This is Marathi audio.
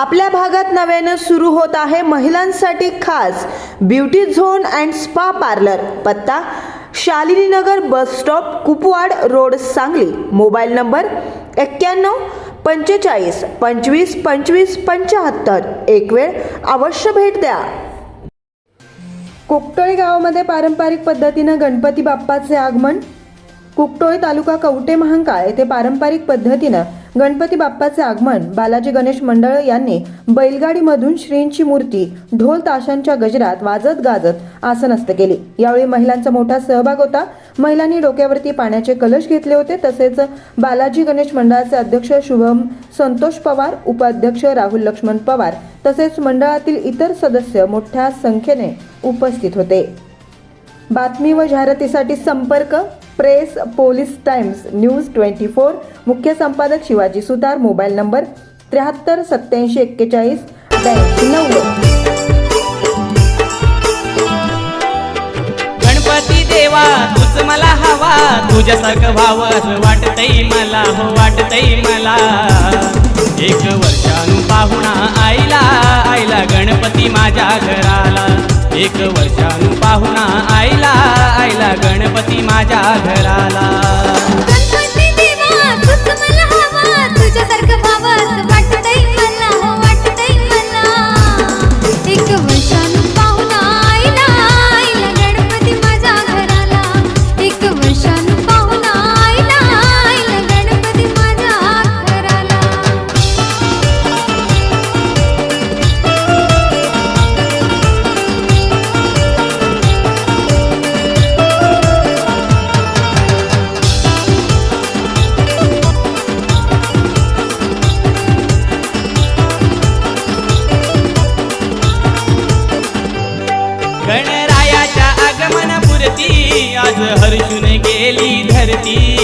आपल्या भागात नव्यानं सुरू होत आहे महिलांसाठी खास beauty zone and spa parlour. पत्ता Shalininagar bus stop Kupwad road Sangli. Mobile number एक्क्याण्णव पंचेचाळीस पंचवीस पंचवीस पंच्याहत्तर एक वेळ अवश्य भेट द्या. कोकटोळी गावामध्ये पारंपरिक पद्धतीनं गणपती बाप्पाचे आगमन. कुकटोळी तालुका कवटे महांकाळ येथे पारंपरिक पद्धतीनं गणपती बाप्पाचे आगमन बालाजी गणेश मंडळ यांनी बैलगाडीमधून श्रींची मूर्ती ढोल ताशांच्या गजरात वाजत गाजत आसनस्थ केली. यावेळी महिलांचा मोठा सहभाग होता. महिलांनी डोक्यावरती पाण्याचे कलश घेतले होते. तसेच बालाजी गणेश मंडळाचे अध्यक्ष शुभम संतोष पवार उपाध्यक्ष राहुल लक्ष्मण पवार तसेच मंडळातील इतर सदस्य मोठ्या संख्येने उपस्थित होते. बातमी व जाहिरातीसाठी संपर्क press police times news twenty four मुख्य संपादक शिवाजी सुतार मोबाईल नंबर त्र्याहत्तर सत्याऐंशी एक्केचाळीस नऊ गणपती देवा तूच मला हवा तुझ्यासारखं व्हावं वाटतही मला हो वाटतही मला. एक वर्षानु पाहुणा आईला आईला गणपती माझ्या घराला. एक वर्षानु पाहुणा आईला गणपती माझ्या घराला. गणपती देवा गणरायाच्या आज हर्षून गेली धरती.